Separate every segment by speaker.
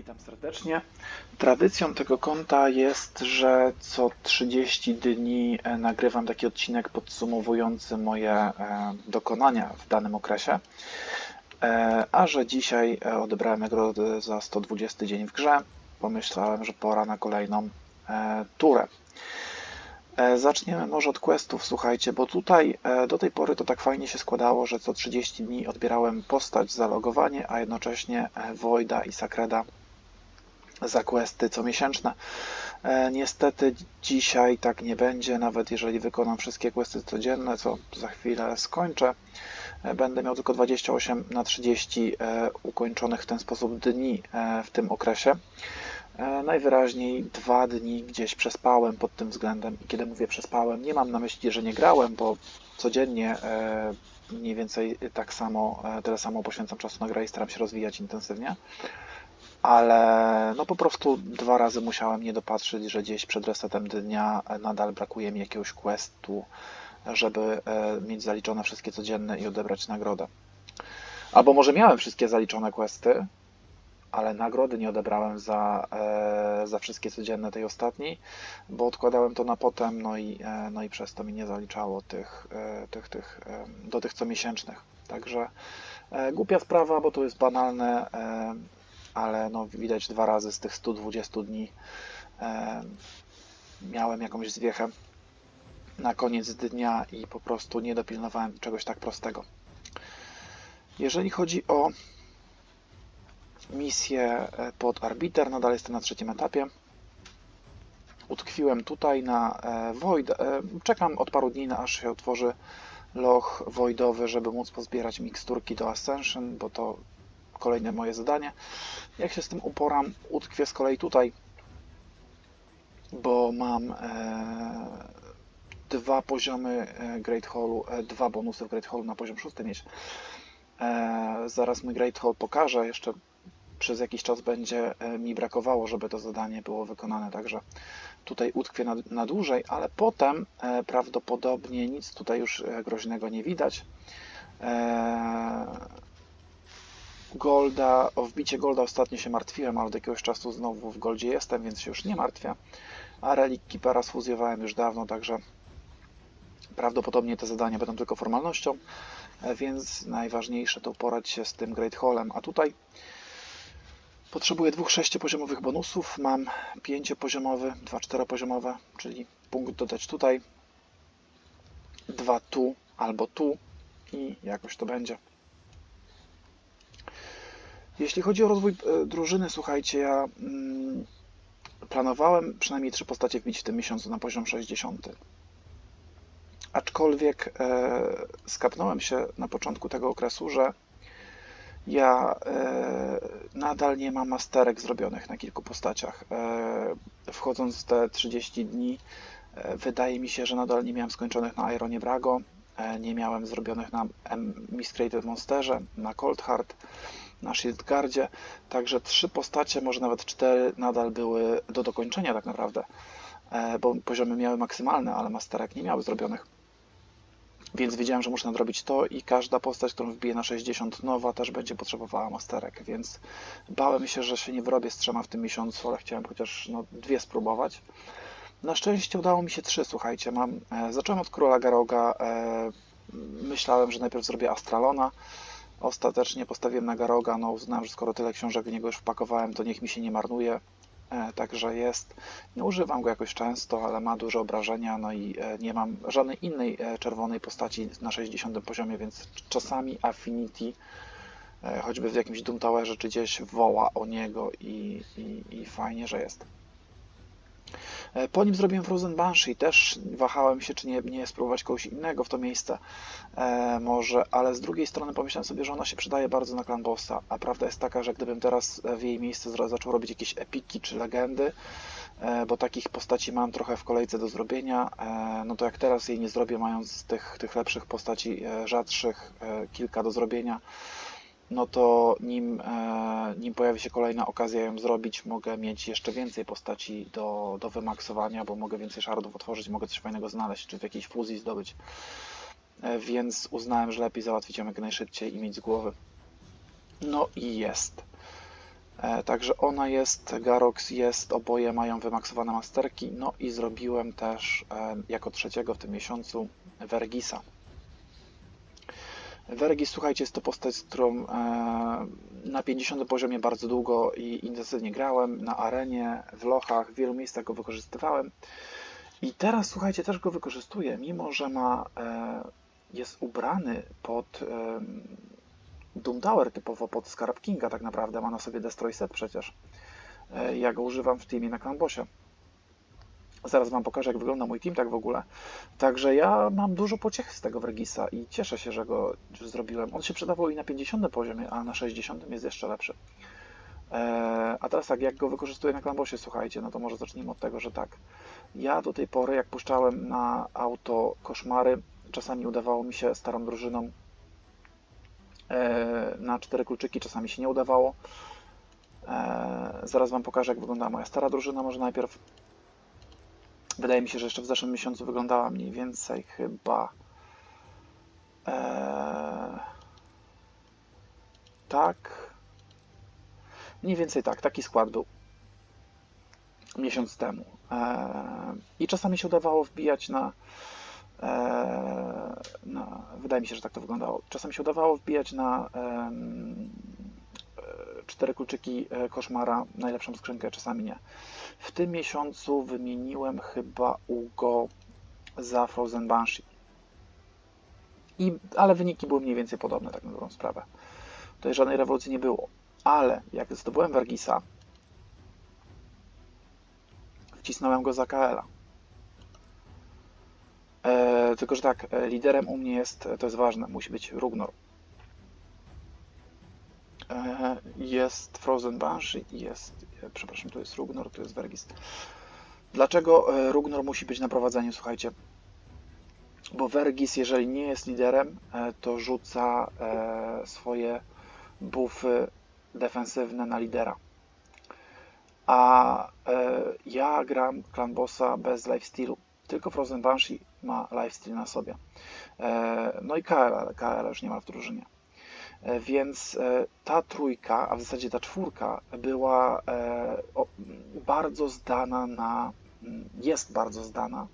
Speaker 1: Witam serdecznie. Tradycją tego konta jest, że co 30 dni e, nagrywam taki odcinek podsumowujący moje e, dokonania w danym okresie. E, A że dzisiaj odebrałem nagrodę za 120 dzień w grze, pomyślałem, że pora na kolejną turę. Zaczniemy może od questów, słuchajcie, bo tutaj do tej pory to tak fajnie się składało, że co 30 dni odbierałem postać za logowanie, a jednocześnie Voida i Sakreda za questy comiesięczne. E, Niestety dzisiaj tak nie będzie, nawet jeżeli wykonam wszystkie questy codzienne, co za chwilę skończę. e, Będę miał tylko 28 na 30 e, ukończonych w ten sposób dni w tym okresie. Najwyraźniej dwa dni gdzieś przespałem pod tym względem. Kiedy mówię przespałem, nie mam na myśli, że nie grałem, bo codziennie mniej więcej tak samo, tyle samo poświęcam czasu na grę i staram się rozwijać intensywnie. Ale no po prostu dwa razy musiałem nie dopatrzeć, że gdzieś przed resetem dnia nadal brakuje mi jakiegoś questu, żeby e, mieć zaliczone wszystkie codzienne i odebrać nagrodę. Albo może miałem wszystkie zaliczone questy, ale nagrody nie odebrałem za, e, za wszystkie codzienne tej ostatniej, bo odkładałem to na potem, no i, e, no i przez to mi nie zaliczało tych, tych, tych do tych comiesięcznych. Także głupia sprawa, bo to jest banalne, ale no widać dwa razy z tych 120 dni e, miałem jakąś zwiechę na koniec dnia i po prostu nie dopilnowałem czegoś tak prostego. Jeżeli chodzi o misję e, pod arbiter. Nadal jestem na trzecim etapie. Utkwiłem tutaj na e, Void. e, Czekam od paru dni, na aż się otworzy loch voidowy, żeby móc pozbierać miksturki do Ascension, bo to kolejne moje zadanie. Jak się z tym uporam, utkwię z kolei tutaj, bo mam e, dwa poziomy e, Great Hallu, e, dwa bonusy w Great Hallu na poziom szósty mieć. Zaraz mój Great Hall pokażę, jeszcze przez jakiś czas będzie mi brakowało, żeby to zadanie było wykonane, także tutaj utkwię na, na dłużej, ale potem prawdopodobnie nic tutaj już groźnego nie widać. Golda, o wbicie Golda ostatnio się martwiłem, ale od jakiegoś czasu znowu w Goldzie jestem, więc się już nie martwię. A Relic Keepera sfuzjowałem już dawno, także prawdopodobnie te zadania będą tylko formalnością, e, więc najważniejsze to uporać się z tym Great Hallem. A tutaj Potrzebuję dwóch sześciopoziomowych bonusów. Mam pięciopoziomowy, dwa czteropoziomowe, czyli punkt dodać tutaj, dwa tu albo tu i jakoś to będzie. Jeśli chodzi o rozwój e, drużyny, słuchajcie, ja mm, planowałem przynajmniej trzy postacie wbić w tym miesiącu na poziom 60. Aczkolwiek e, skapnąłem się na początku tego okresu, że ja e, nadal nie mam masterek zrobionych na kilku postaciach. Wchodząc w te 30 dni, wydaje mi się, że nadal nie miałem skończonych na Ironie Brago, nie miałem zrobionych na M- Miscreated Monsterze, na Cold Heart, na Shieldguardzie, także trzy postacie, może nawet cztery nadal były do dokończenia tak naprawdę, e, bo poziomy miały maksymalne, ale masterek nie miały zrobionych. Więc wiedziałem, że muszę nadrobić to i każda postać, którą wbiję na 60 nowa, też będzie potrzebowała masterek, więc bałem się, że się nie wyrobię z trzema w tym miesiącu, ale chciałem chociaż no, dwie spróbować. Na szczęście udało mi się trzy, słuchajcie. Mam, e, zacząłem od Króla Garoga. E, myślałem, że najpierw zrobię Astralona. Ostatecznie postawiłem na Garoga. No, uznałem, że skoro tyle książek w niego już wpakowałem, to niech mi się nie marnuje. E, Także jest. Nie używam go jakoś często, ale ma duże obrażenia, no i e, nie mam żadnej innej e, czerwonej postaci na 60 poziomie, więc czasami Affinity, choćby w jakimś Doom Towerze czy gdzieś woła o niego i, i, i fajnie, że jest. E, Po nim zrobiłem Frozen Banshee, też wahałem się, czy nie, nie spróbować kogoś innego w to miejsce e, może, ale z drugiej strony pomyślałem sobie, że ona się przydaje bardzo na Clan Bossa, a prawda jest taka, że gdybym teraz w jej miejsce zaczął robić jakieś epiki czy legendy, e, bo takich postaci mam trochę w kolejce do zrobienia, e, no to jak teraz jej nie zrobię, mając tych, tych lepszych postaci e, rzadszych e, kilka do zrobienia, no to nim, e, nim pojawi się kolejna okazja ją zrobić, mogę mieć jeszcze więcej postaci do, do wymaksowania, bo mogę więcej szardów otworzyć, mogę coś fajnego znaleźć, czy w jakiejś fuzji zdobyć. E, Więc uznałem, że lepiej załatwić ją jak najszybciej i mieć z głowy. No i jest. E, Także ona jest, Garox jest, oboje mają wymaksowane masterki. No i zrobiłem też jako trzeciego w tym miesiącu Vergisa. Vergis, słuchajcie, jest to postać, z którą e, na 50 poziomie bardzo długo i intensywnie grałem, na arenie, w lochach, w wielu miejscach go wykorzystywałem. I teraz, słuchajcie, też go wykorzystuję, mimo że ma, e, jest ubrany pod e, Doom Tower, typowo pod Scarab Kinga tak naprawdę, ma na sobie Destroy Set przecież. Ja go używam w teamie na Clanbossie. Zaraz Wam pokażę, jak wygląda mój team tak w ogóle. Także ja mam dużo pociechy z tego Vergisa i cieszę się, że go zrobiłem. On się przydawał i na 50 poziomie, a na 60 jest jeszcze lepszy. Eee, a teraz tak, jak go wykorzystuję na Clanbossie, słuchajcie, no to może zacznijmy od tego, że tak. Ja do tej pory, jak puszczałem na auto koszmary, czasami udawało mi się starą drużyną e, na cztery kluczyki, czasami się nie udawało. E, zaraz Wam pokażę, jak wygląda moja stara drużyna. Może najpierw Wydaje mi się, że jeszcze w zeszłym miesiącu wyglądała mniej więcej chyba e, tak. Mniej więcej tak, taki skład był miesiąc temu. E, I czasami się udawało wbijać na, e, na. Wydaje mi się, że tak to wyglądało. Czasami się udawało wbijać na cztery kluczyki koszmara, najlepszą skrzynkę, czasami nie. W tym miesiącu wymieniłem chyba Ugo za Frozen Banshee. I, ale wyniki były mniej więcej podobne, tak na dobrą sprawę. Tutaj żadnej rewolucji nie było. Ale jak zdobyłem Vergisa, wcisnąłem go za KL-a. E, tylko, że tak, e, liderem u mnie jest, to jest ważne, musi być Rugnor. E, jest Frozen Banshee i jest, e, przepraszam, tu jest Rugnor, tu jest Vergis. Dlaczego e, Rugnor musi być na prowadzeniu? Słuchajcie, bo Vergis, jeżeli nie jest liderem, to rzuca swoje buffy defensywne na lidera. A ja gram Clan Bossa bez lifestealu. Tylko Frozen Banshee ma lifesteal na sobie. No i KL, ale KL już nie ma w drużynie. E, więc e, ta trójka, a w zasadzie ta czwórka była e, bardzo zdana na, mm, jest bardzo zdana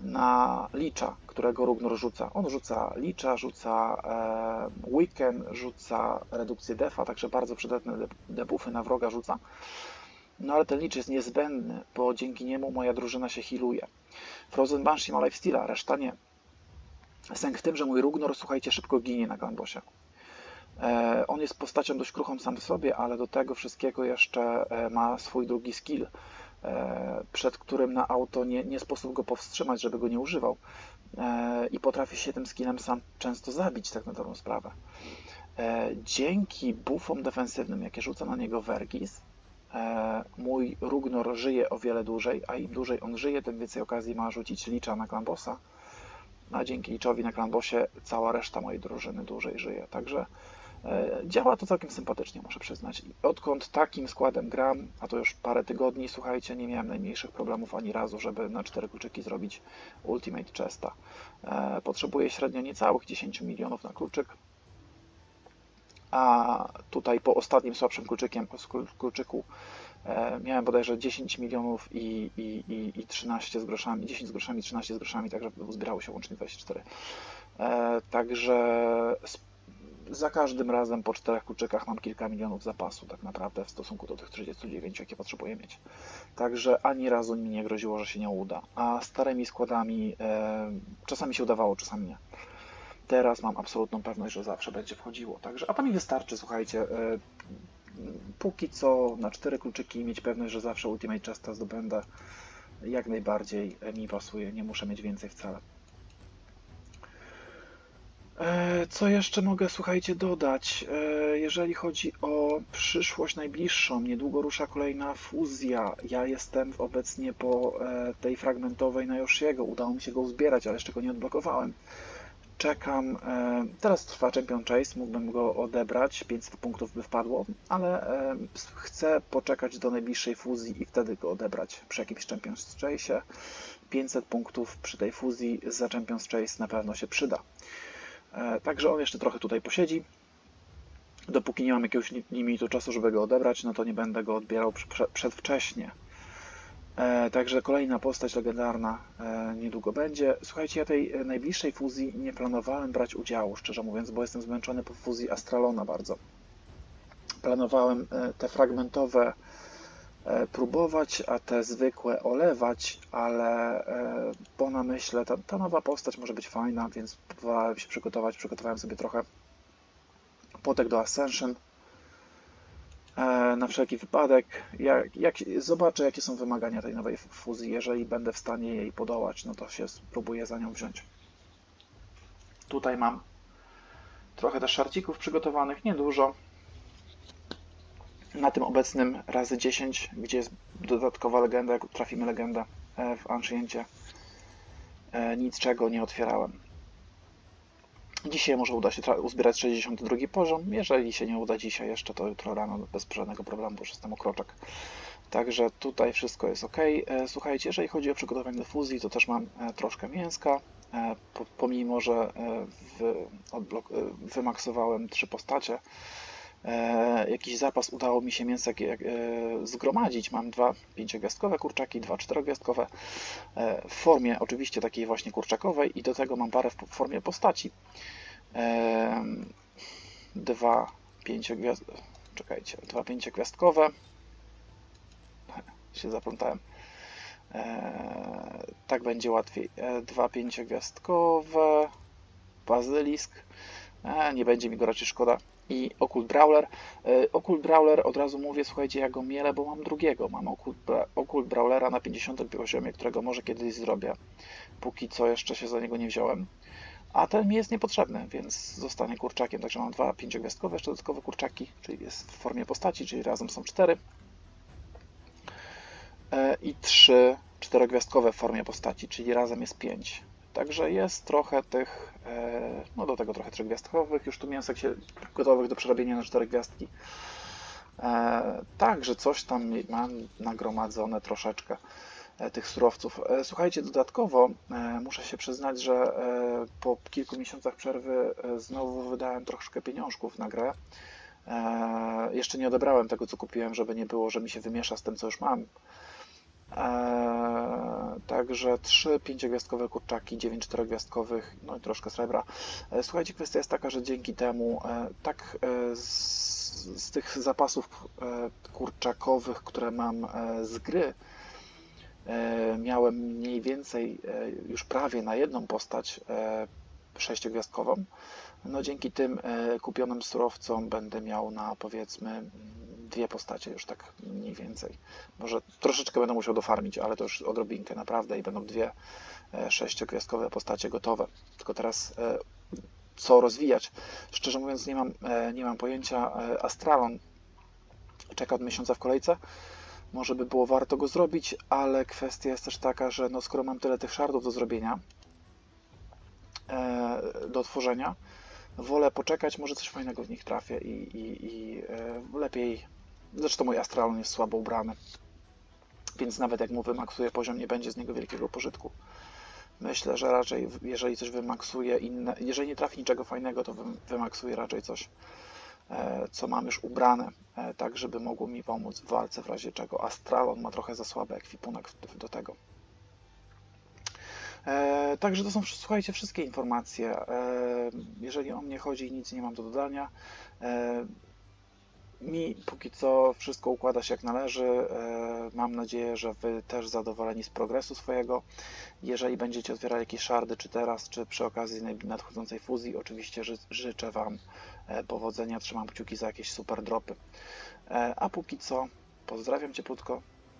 Speaker 1: na licza, którego Rugnor rzuca. On rzuca licza, rzuca weekend, rzuca redukcję defa, także bardzo przydatne debuffy na wroga rzuca. No ale ten licz jest niezbędny, bo dzięki niemu moja drużyna się healuje. Frozen Banshee ma lifesteala, reszta nie. Sęk w tym, że mój Rugnor, słuchajcie, szybko ginie na Glambosie. E, on jest postacią dość kruchą sam w sobie, ale do tego wszystkiego jeszcze e, ma swój drugi skill, e, przed którym na auto nie, nie sposób go powstrzymać, żeby go nie używał. I potrafi się tym skillem sam często zabić, tak na dobrą sprawę. Dzięki buffom defensywnym, jakie rzuca na niego Vergis, mój Rugnor żyje o wiele dłużej, a im dłużej on żyje, tym więcej okazji ma rzucić licza na Klambosa. A dzięki liczowi na Klambosie cała reszta mojej drużyny dłużej żyje. Także działa to całkiem sympatycznie, muszę przyznać. Odkąd takim składem gram, a to już parę tygodni, słuchajcie, nie miałem najmniejszych problemów ani razu, żeby na cztery kluczyki zrobić Ultimate Chesta. E, potrzebuję średnio niecałych 10 milionów na kluczyk. A tutaj po ostatnim słabszym kluczykiem, kluczyku e, miałem bodajże 10 milionów i, i, i, i 13 z groszami, 10 z groszami, 13 z groszami, także zbierało się łącznie 24. Także za każdym razem po czterech kluczykach mam kilka milionów zapasu tak naprawdę w stosunku do tych 39, jakie potrzebuję mieć. Także ani razu mi nie groziło, że się nie uda. A starymi składami e, czasami się udawało, czasami nie. Teraz mam absolutną pewność, że zawsze będzie wchodziło. Także, a to mi wystarczy, słuchajcie. E, póki co na cztery kluczyki mieć pewność, że zawsze Ultimate Chesta zdobędę. Jak najbardziej mi pasuje, nie muszę mieć więcej wcale. E, co jeszcze mogę, słuchajcie, dodać? E, jeżeli chodzi o przyszłość najbliższą, niedługo rusza kolejna fuzja. Ja jestem obecnie po e, tej fragmentowej na Yoshiego. Udało mi się go uzbierać, ale jeszcze go nie odblokowałem. Czekam. Teraz trwa Champion Chase, mógłbym go odebrać, 500 punktów by wpadło, ale chcę poczekać do najbliższej fuzji i wtedy go odebrać przy jakimś Champions Chase. 500 punktów przy tej fuzji za Champions Chase na pewno się przyda. E, także on jeszcze trochę tutaj posiedzi. Dopóki nie mam jakiegoś li- limitu czasu, żeby go odebrać, no to nie będę go odbierał prze- prze- przedwcześnie. E, także kolejna postać legendarna e, niedługo będzie. Słuchajcie, ja tej najbliższej fuzji nie planowałem brać udziału, szczerze mówiąc, bo jestem zmęczony po fuzji Astralona bardzo. Planowałem te fragmentowe próbować, a te zwykłe olewać, ale e, po namyśle ta, ta nowa postać może być fajna, więc próbowałem się przygotować. Przygotowałem sobie trochę potek do Ascension e, na wszelki wypadek. Jak, jak zobaczę, jakie są wymagania tej nowej fuzji, jeżeli będę w stanie jej podołać, no to się spróbuję za nią wziąć. Tutaj mam trochę też szarcików przygotowanych, niedużo. Na tym obecnym razy 10, gdzie jest dodatkowa legenda, jak trafimy legendę e, w Anciencie, e, nic czego nie otwierałem. Dzisiaj może uda się uzbierać 62 poziom. Jeżeli się nie uda dzisiaj jeszcze, to jutro rano bez żadnego problemu, bo już jestem okroczek. Także tutaj wszystko jest ok. E, Słuchajcie, jeżeli chodzi o przygotowanie do fuzji, to też mam e, troszkę mięska. Po- Pomimo, że wymaksowałem trzy postacie, jakiś zapas udało mi się mięsek e, zgromadzić. Mam dwa pięciogwiazdkowe kurczaki, dwa czterogwiazdkowe e, w formie oczywiście takiej właśnie kurczakowej i do tego mam parę w formie postaci. E, Dwa pięciogwiazd... Czekajcie, dwa pięciogwiazdkowe. Się zaplątałem. E, Tak będzie łatwiej. E, Dwa pięciogwiazdkowe. Bazylisk. E, Nie będzie mi go raczej szkoda. I Okult Brawler. E, Okult Brawler, od razu mówię, słuchajcie, ja go mielę, bo mam drugiego. Mam Okult, Bra- Okult Brawlera na 50 poziomie, którego może kiedyś zrobię. Póki co jeszcze się za niego nie wziąłem. A ten mi jest niepotrzebny, więc zostanie kurczakiem. Także mam dwa pięciogwiazdkowe, jeszcze dodatkowe kurczaki, czyli jest w formie postaci, czyli razem są cztery. E, I trzy czterogwiazdkowe w formie postaci, czyli razem jest pięć. Także jest trochę tych, e, no do tego trochę trzygwiazdkowych, już tu mięsek się gotowych do przerobienia na cztery gwiazdki. E, Także coś tam mam nagromadzone troszeczkę e, tych surowców. Słuchajcie, dodatkowo muszę się przyznać, że po kilku miesiącach przerwy znowu wydałem troszkę pieniążków na grę. Jeszcze nie odebrałem tego, co kupiłem, żeby nie było, że mi się wymiesza z tym, co już mam. Także trzy pięciogwiazdkowe kurczaki, dziewięć czterogwiazdkowych, no i troszkę srebra. E, Słuchajcie, kwestia jest taka, że dzięki temu e, tak e, z, z tych zapasów kurczakowych, które mam z gry, miałem mniej więcej już prawie na jedną postać sześciogwiazdkową. No dzięki tym kupionym surowcom będę miał na powiedzmy dwie postacie już tak mniej więcej. Może troszeczkę będę musiał dofarmić, ale to już odrobinkę naprawdę i będą dwie e, sześciogwiazdkowe postacie gotowe. Tylko teraz e, co rozwijać? Szczerze mówiąc nie mam, e, nie mam pojęcia. Astralon czeka od miesiąca w kolejce. Może by było warto go zrobić, ale kwestia jest też taka, że no skoro mam tyle tych szardów do zrobienia, do otworzenia, wolę poczekać, może coś fajnego w nich trafię i, i, i lepiej. Zresztą mój astralon jest słabo ubrany, więc nawet jak mu wymaksuję poziom, nie będzie z niego wielkiego pożytku. Myślę, że raczej jeżeli coś wymaksuje inne, jeżeli nie trafi niczego fajnego, to wym- wymaksuje raczej coś, e, co mam już ubrane, e, tak żeby mogło mi pomóc w walce w razie czego. Astralon ma trochę za słaby ekwipunek do tego. E, także to są, słuchajcie, wszystkie informacje. Jeżeli o mnie chodzi, nic nie mam do dodania. Mi póki co wszystko układa się jak należy. E, mam nadzieję, że Wy też zadowoleni z progresu swojego. Jeżeli będziecie otwierali jakieś szardy, czy teraz, czy przy okazji nadchodzącej fuzji, oczywiście ży, życzę Wam e, powodzenia. Trzymam kciuki za jakieś super dropy. E, a póki co, pozdrawiam Ciepłutko.